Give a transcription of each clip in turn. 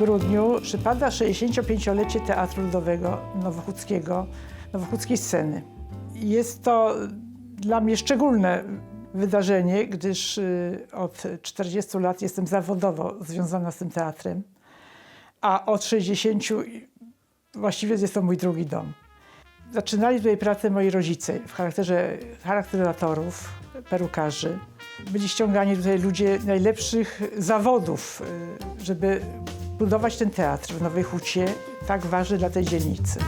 grudniu przypada 65-lecie Teatru Ludowego Nowochódzkiego, Nowochódzkiej Sceny. Jest to dla mnie szczególne wydarzenie, gdyż y, od 40 lat jestem zawodowo związana z tym teatrem, a od 60 właściwie jest to mój drugi dom. Zaczynali tutaj pracę moi rodzice w charakterze charakteryzatorów, perukarzy. Byli ściągani tutaj ludzie najlepszych zawodów, y, żeby budować ten teatr w Nowej Hucie, tak ważny dla tej dzielnicy.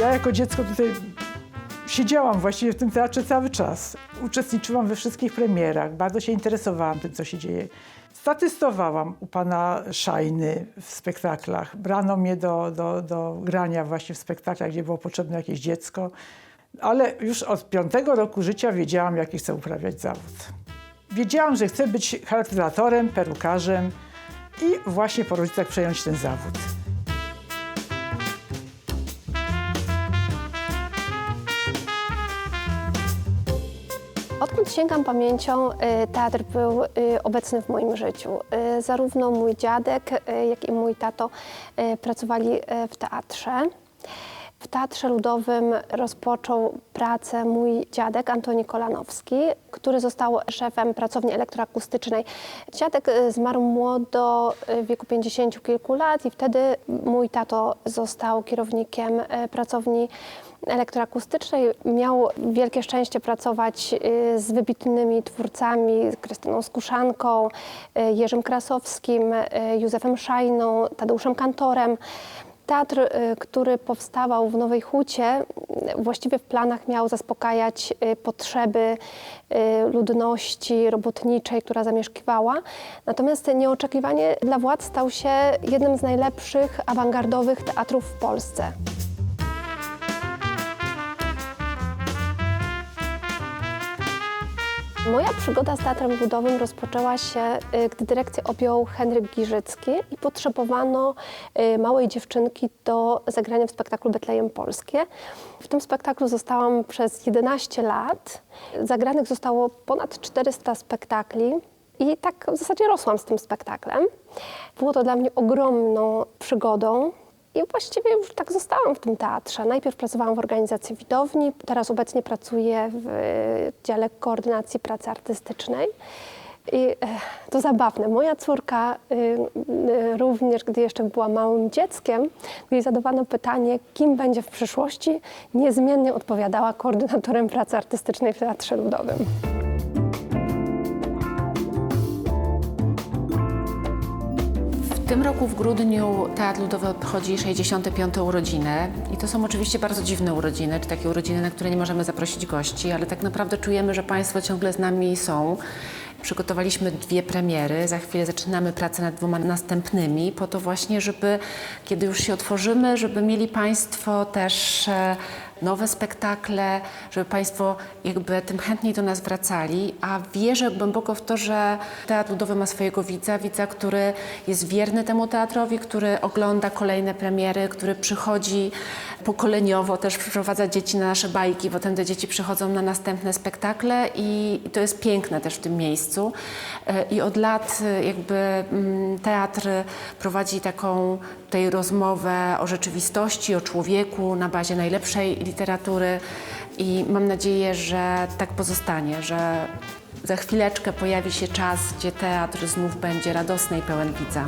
Ja jako dziecko tutaj siedziałam właściwie w tym teatrze cały czas. Uczestniczyłam we wszystkich premierach, bardzo się interesowałam tym, co się dzieje. Statystowałam u pana Szajny w spektaklach. Brano mnie do, do, do grania właśnie w spektaklach, gdzie było potrzebne jakieś dziecko. Ale już od piątego roku życia wiedziałam, jaki chcę uprawiać zawód. Wiedziałam, że chcę być charakteryzatorem, perukarzem i właśnie po rodzicach przejąć ten zawód. Odkąd sięgam pamięcią, y, teatr był y, obecny w moim życiu. Y, Zarówno mój dziadek, jak i mój tato pracowali w teatrze. W Teatrze Ludowym rozpoczął pracę mój dziadek Antoni Kolanowski, który został szefem pracowni elektroakustycznej. Dziadek y, zmarł młodo, y, w wieku 50 kilku lat i wtedy mój tato został kierownikiem y, pracowni elektroakustycznej. Miał wielkie szczęście pracować z wybitnymi twórcami, Krystyną Skuszanką, Jerzym Krasowskim, Józefem Szajną, Tadeuszem Kantorem. Teatr, y, który powstawał w Nowej Hucie, y, właściwie w planach miał zaspokajać y, potrzeby y, ludności robotniczej, która zamieszkiwała. Natomiast nieoczekiwanie dla władz stał się jednym z najlepszych awangardowych teatrów w Polsce. Moja przygoda z Teatrem Ludowym rozpoczęła się, y, gdy dyrekcję objął Henryk Giżycki i potrzebowano y, małej dziewczynki do zagrania w spektaklu Betlejem Polskie. W tym spektaklu zostałam przez 11 lat. Zagranych zostało ponad 400 spektakli. I tak w zasadzie rosłam z tym spektaklem. Było to dla mnie ogromną przygodą. I właściwie już tak zostałam w tym teatrze. Najpierw pracowałam w organizacji widowni, teraz obecnie pracuję w e, dziale koordynacji pracy artystycznej. I to zabawne. Moja córka y, y, również, gdy jeszcze była małym dzieckiem, gdy jej zadawano pytanie, kim będzie w przyszłości, niezmiennie odpowiadała koordynatorem pracy artystycznej w Teatrze Ludowym. Tym roku w grudniu Teatr Ludowy obchodzi 65. urodziny i to są oczywiście bardzo dziwne urodziny, czy takie urodziny, na które nie możemy zaprosić gości, ale tak naprawdę czujemy, że Państwo ciągle z nami są. Przygotowaliśmy dwie premiery, za chwilę zaczynamy pracę nad dwoma następnymi, po to właśnie, żeby kiedy już się otworzymy, żeby mieli Państwo też e, nowe spektakle, żeby Państwo jakby tym chętniej do nas wracali, a wierzę głęboko w to, że Teatr Ludowy ma swojego widza, widza, który jest wierny temu teatrowi, który ogląda kolejne premiery, który przychodzi pokoleniowo, też przyprowadza dzieci na nasze bajki, potem te dzieci przychodzą na następne spektakle i, to jest piękne też w tym miejscu. E, I od lat e, jakby mm, teatr prowadzi taką tutaj rozmowę o rzeczywistości, o człowieku na bazie najlepszej literatury i mam nadzieję, że tak pozostanie, że za chwileczkę pojawi się czas, gdzie teatr znów będzie radosny i pełen widza.